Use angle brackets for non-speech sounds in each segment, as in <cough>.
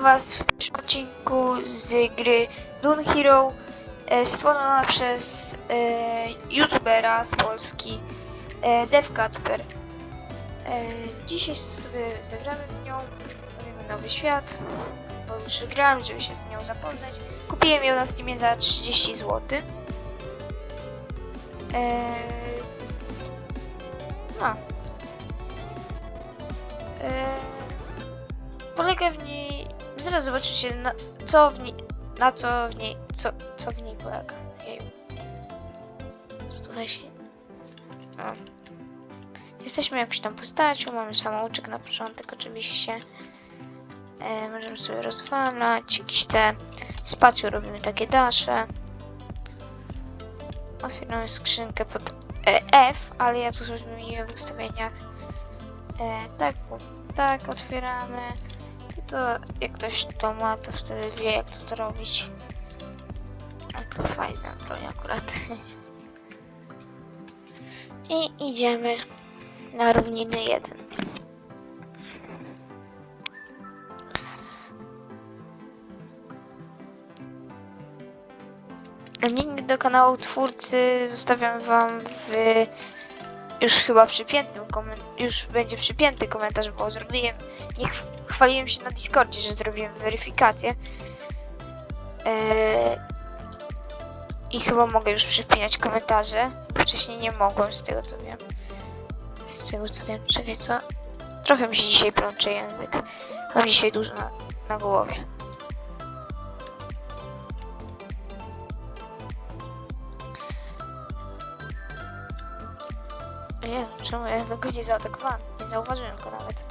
Was w pierwszym odcinku z gry Dune Hero e, stworzona przez e, youtubera z Polski e, DevCatper. E, dzisiaj sobie zagramy w nią, robimy nowy świat, bo już grałem, żeby się z nią zapoznać. Kupiłem ją na Steamie za 30 zł. E, no. E, polega w niej. Zaraz zobaczycie na co w niej. Na co w niej. Co, co w niej polega. Jeju. Co tutaj się. No. Jesteśmy jakąś tam postacią, mamy samouczek na początek oczywiście. E, możemy sobie rozwalać, jakieś te spacją robimy takie dasze. Otwieramy skrzynkę pod e, F, ale ja tu zmieniłem w ustawieniach. E, tak, tak, otwieramy. To jak ktoś to ma, to wtedy wie jak to, to robić. A to fajna broń akurat. <laughs> I idziemy na równiny 1. Link do kanału twórcy zostawiam wam w już chyba przypiętym już będzie przypięty komentarz, bo zrobiłem, nie ch chwaliłem się na Discordzie, że zrobiłem weryfikację. Eee, I chyba mogę już przypinać komentarze. Wcześniej nie mogłem, z tego co wiem. Z tego co wiem, czekaj, co? Trochę mi się dzisiaj plącze język. Mam dzisiaj dużo na, na głowie. Nie, czemu ja tego nie zaatakowałem? Nie zauważyłem go nawet.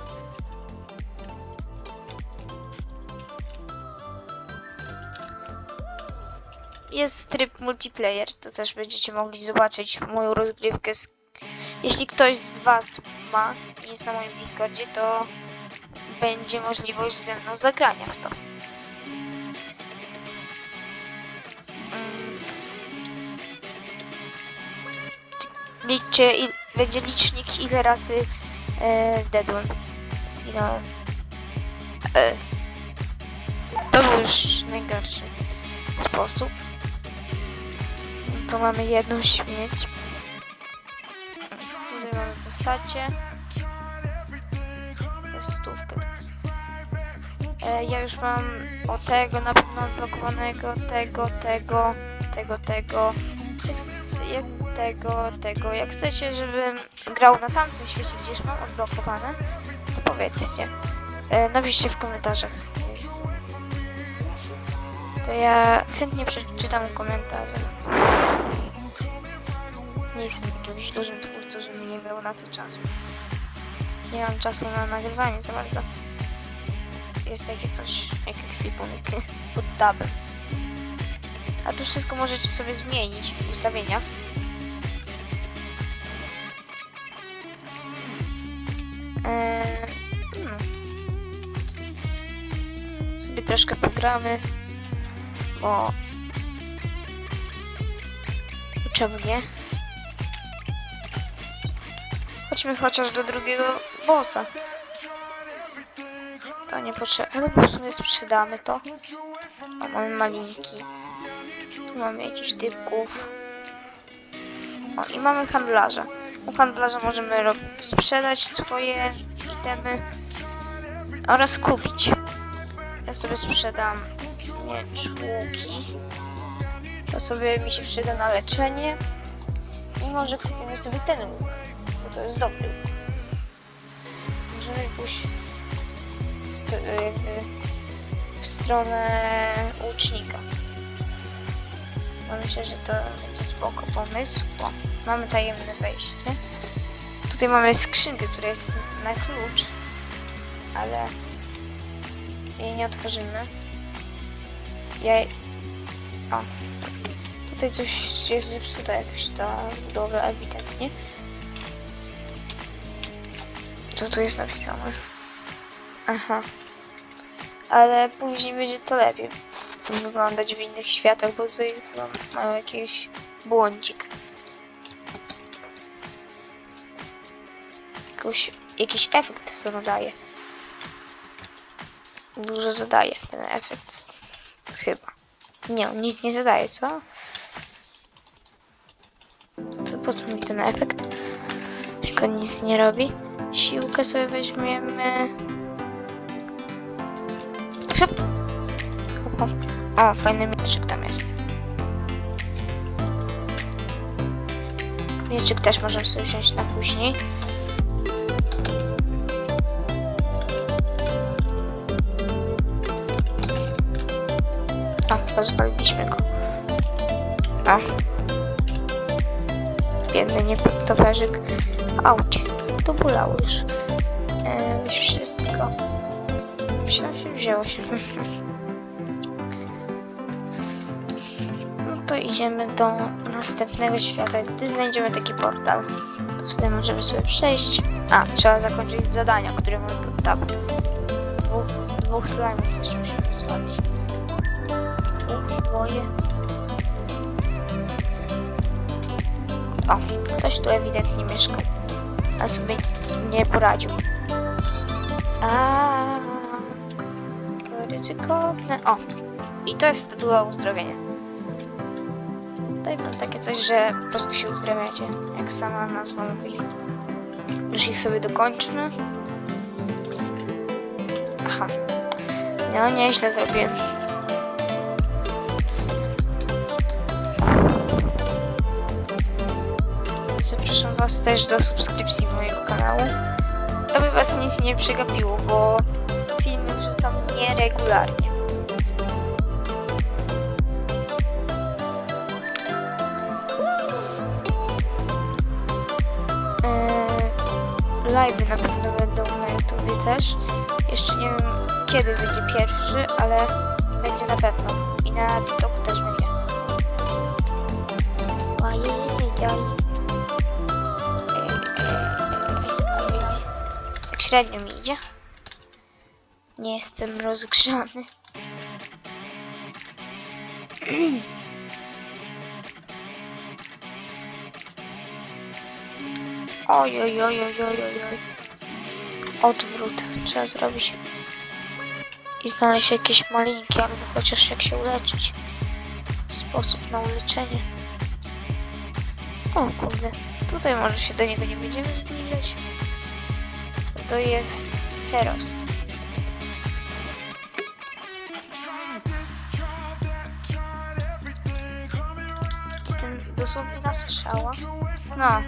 Jest tryb multiplayer, to też będziecie mogli zobaczyć moją rozgrywkę. Jeśli ktoś z Was ma jest na moim Discordzie, to będzie możliwość ze mną zagrania w to. Mm. Liczcie, będzie licznik ile razy e, dedłem. Zginąłem. E, to był już najgorszy sposób. Tu mamy jedną śmieć. Tutaj mamy postacie. To jest stówkę teraz. E, ja już mam o tego na pewno odblokowanego, tego, tego, tego, tego. Jak, jak tego, tego. Jak chcecie, żebym grał na tamtym świecie, gdzie już mam odblokowane, to powiedzcie. E, napiszcie w komentarzach. To ja chętnie przeczytam komentarze. Nie jestem jakimś dużym twórcą, żeby nie było na to czasu. Nie mam czasu na nagrywanie za bardzo. Jest takie coś, jak ekwipunek <laughs> pod tabem. A to wszystko możecie sobie zmienić w ustawieniach. No. Sobie troszkę pogramy, bo czemu nie? Chodźmy chociaż do drugiego bossa. To nie potrzeba, ale po w sumie sprzedamy to. O, mamy malinki. Tu mamy jakichś typków. O, i mamy handlarza. U handlarza możemy sprzedać swoje itemy oraz kupić. Ja sobie sprzedam miecz. To sobie mi się przyda na leczenie. I może kupimy sobie ten łuk, bo to jest dobry łuk. Możemy pójść w, te- jakby w stronę łucznika. Bo myślę, że to będzie spoko pomysł. Mamy tajemne wejście. Tutaj mamy skrzynkę, która jest na klucz, ale jej nie otworzymy. Ja... O. Tutaj coś jest zepsuta jakaś ta budowla ewidentnie. Co tu jest napisane? Aha. Ale później będzie to lepiej wyglądać w innych światach, bo tutaj chyba mają jakiś błądzik. Jakoś, jakiś efekt to nadaje. dużo zadaje ten efekt. Chyba. Nie, on nic nie zadaje, co? To po co mi ten efekt? Jak on nic nie robi. Siłkę sobie weźmiemy. Szyb. Hop, hop. O, fajny mieczyk tam jest. Mieczyk też możemy sobie wziąć na później. O, rozwaliliśmy go. O. Biedny nietoperzyk. Auć, to bolało już. Weź wszystko. Wzięło się, wzięło się. No to idziemy do następnego świata. Gdy znajdziemy taki portal, to wtedy możemy sobie przejść. A, trzeba zakończyć zadania, które mamy pod tab. Dwóch, dwóch slime'ów jeszcze musimy rozwalić. Dwoje. O, ktoś tu ewidentnie mieszkał, a sobie nie poradził. A, ryzykowne. O, i to jest statua uzdrowienia. Mam takie coś, że po prostu się uzdrawiacie, jak sama nazwa mówi. Już ich sobie dokończmy. Aha. No, nieźle zrobiłem. Zapraszam Was też do subskrypcji mojego kanału, aby Was nic nie przegapiło, bo filmy wrzucam nieregularnie. Eee, Live na pewno będą na YouTubie też. Jeszcze nie wiem kiedy będzie pierwszy, ale będzie na pewno. I na TikToku też będzie. Ojej, Tak średnio mi idzie. Nie jestem rozgrzany. <clears throat> Oj, oj, oj, oj, oj, oj. Odwrót trzeba zrobić. I znaleźć jakieś malinki, albo chociaż jak się uleczyć. Sposób na uleczenie. O kurde, tutaj może się do niego nie będziemy zbliżać. To jest Heros. Jestem dosłownie na strzała. No.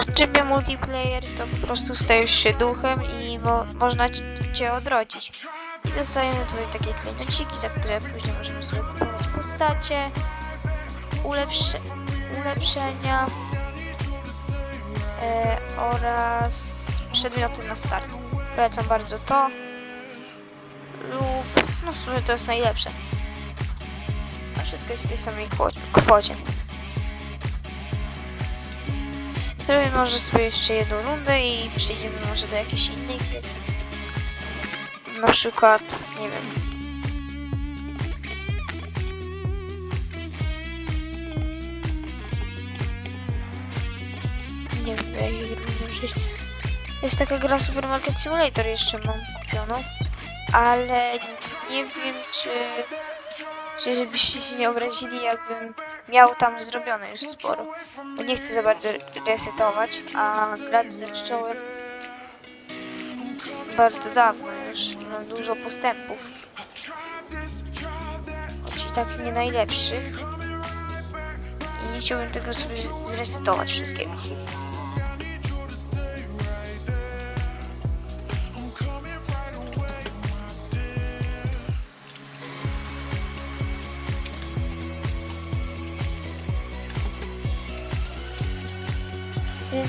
W trybie multiplayer to po prostu stajesz się duchem i mo można ci- cię odrodzić. I dostajemy tutaj takie klejnociki, za które później możemy sobie kupować postacie, ulepsze ulepszenia oraz przedmioty na start. Polecam bardzo to lub no w sumie to jest najlepsze. A wszystko jest w tej samej kwo- kwocie. Zrobimy może sobie jeszcze jedną rundę i przejdziemy może do jakiejś innej. Na przykład, nie wiem. Przejść. Jest taka gra Supermarket Simulator jeszcze mam kupioną, ale nie wiem czy, czy żebyście się nie obrazili jakbym miał tam zrobione już sporo. Bo nie chcę za bardzo resetować, a grać zacząłem bardzo dawno już i mam dużo postępów. Choć i tak nie najlepszych. I nie chciałbym tego sobie zresetować wszystkiego.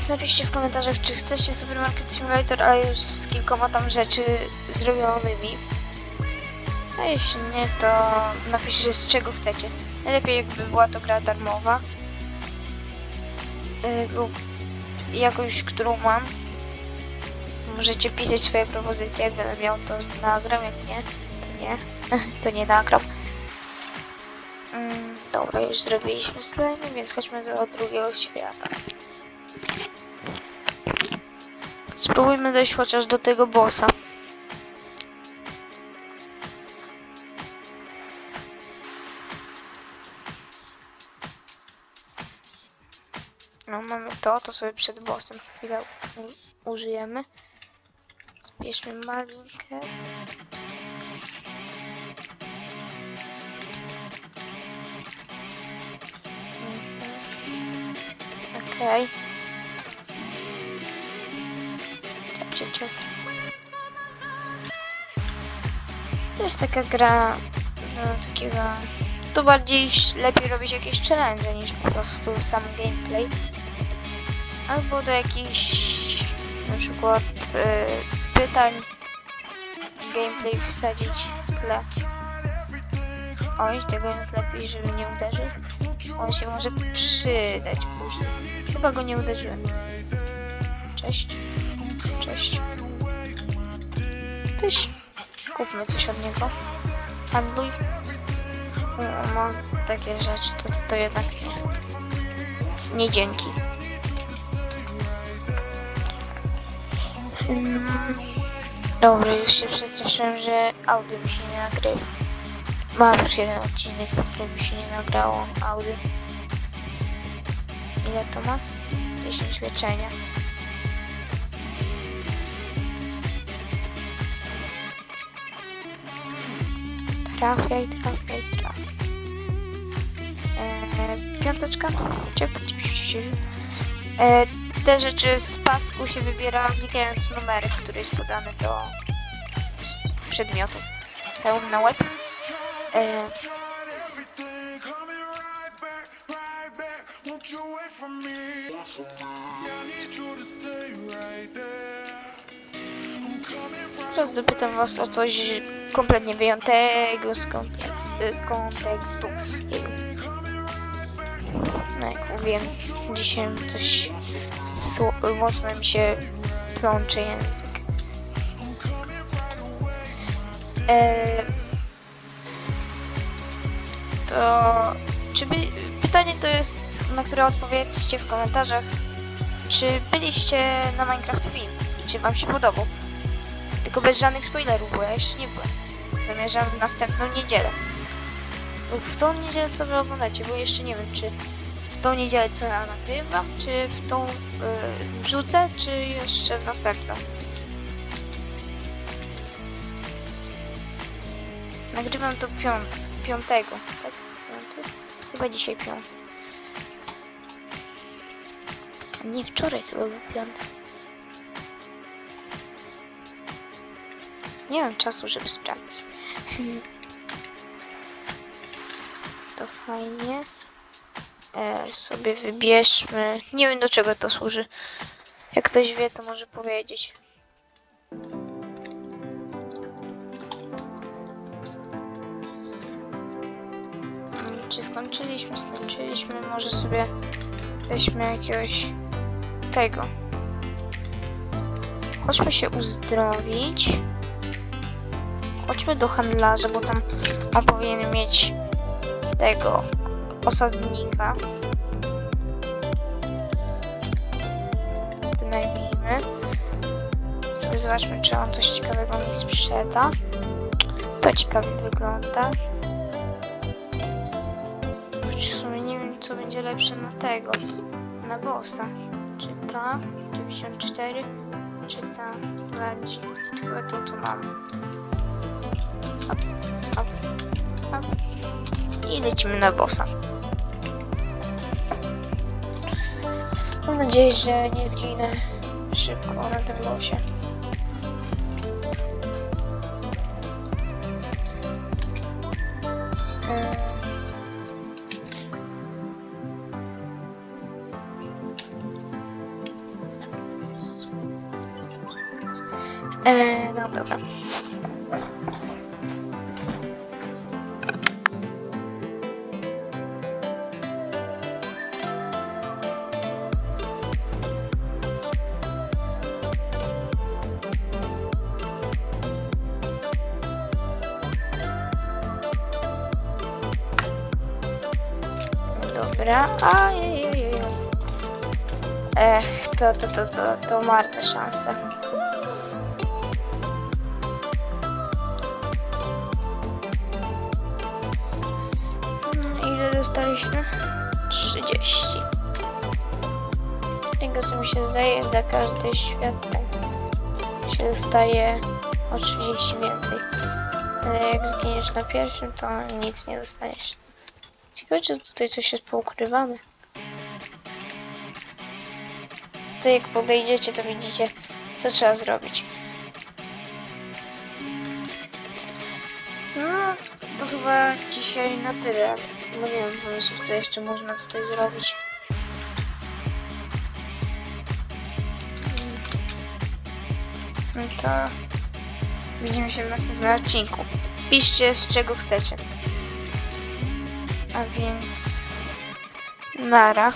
Więc napiszcie w komentarzach, czy chcecie Supermarket Simulator, ale już z kilkoma tam rzeczy zrobionymi. A jeśli nie, to napiszcie z czego chcecie. Najlepiej jakby była to gra darmowa. Yy, lub jakąś, którą mam. Możecie pisać swoje propozycje, jak będę miał to nagram, jak nie, to nie, <laughs> to nie nagram. Mm, dobra, już zrobiliśmy slime, więc chodźmy do drugiego świata. Spróbujmy dojść chociaż do tego bossa. No mamy to, to sobie przed bossem chwilę użyjemy. Zbierzmy malinkę. Mhm. Okej. To jest taka gra, no takiego... Tu bardziej lepiej robić jakieś challenge niż po prostu sam gameplay. Albo do jakichś na przykład y, pytań gameplay wsadzić w tle. Oj, tego lepiej, żeby nie uderzył. On się może przydać później. Chyba go nie uderzyłem. Cześć. Cześć. Kupmy coś od niego. Handluj. O, ma takie rzeczy, to, to, to jednak nie. Nie dzięki. Mm. Dobra, już się przestraszyłem, że audio mi się nie nagrywa. Mam już jeden odcinek, w którym się nie nagrało audio. Ile to ma? 10 leczenia. Trafiaj, trafiaj, trafiaj. Eee, piąteczka? Ciep, ciep. Eee, te rzeczy z pasku się wybiera klikając numerek, który jest podany do przedmiotu. Hełm na łeb. Eee, Teraz zapytam was o coś kompletnie wyjętego z, kontekst, z kontekstu. No jak mówiłem, dzisiaj coś mocno mi się plącze język. E, to czy by, pytanie to jest, na które odpowiedzcie w komentarzach. Czy byliście na Minecraft Film i czy wam się podobał? Tylko bez żadnych spoilerów, bo ja jeszcze nie byłem. Zamierzam w następną niedzielę. W tą niedzielę, co wy oglądacie, bo jeszcze nie wiem, czy w tą niedzielę, co ja nagrywam, czy w tą y, wrzucę, czy jeszcze w następną. Nagrywam to pią piątego, tak? Chyba dzisiaj piąty. Nie, wczoraj chyba był piąty. Nie mam czasu, żeby sprawdzić. To fajnie. E, sobie wybierzmy. Nie wiem do czego to służy. Jak ktoś wie, to może powiedzieć. Mm, Czy skończyliśmy? Skończyliśmy. Może sobie weźmy jakiegoś tego. Chodźmy się uzdrowić. Chodźmy do handlarza, bo tam on powinien mieć tego osadnika. Wynajmijmy. Sobie zobaczmy, czy on coś ciekawego mi sprzeda. To ciekawie wygląda. Choć w sumie nie wiem, co będzie lepsze na tego. Na bossa. Czy ta 94, czy ta chyba to, co mamy. I lecimy na bossa. Mam nadzieję, że nie zginę szybko na tym bossie. Eee, no dobra. Dobra, to, to, to, to, to marne szanse. Ile dostaliśmy? 30. Z tego co mi się zdaje, za każdy świat tak się dostaje o 30 więcej. Ale Jak zginiesz na pierwszym, to nic nie dostaniesz. Ciekawe, czy tutaj coś jest poukrywane. To jak podejdziecie, to widzicie, co trzeba zrobić. No, to chyba dzisiaj na tyle. Bo nie mam pomysłów, co jeszcze można tutaj zrobić. No to widzimy się w następnym odcinku. Piszcie z czego chcecie. A więc nara.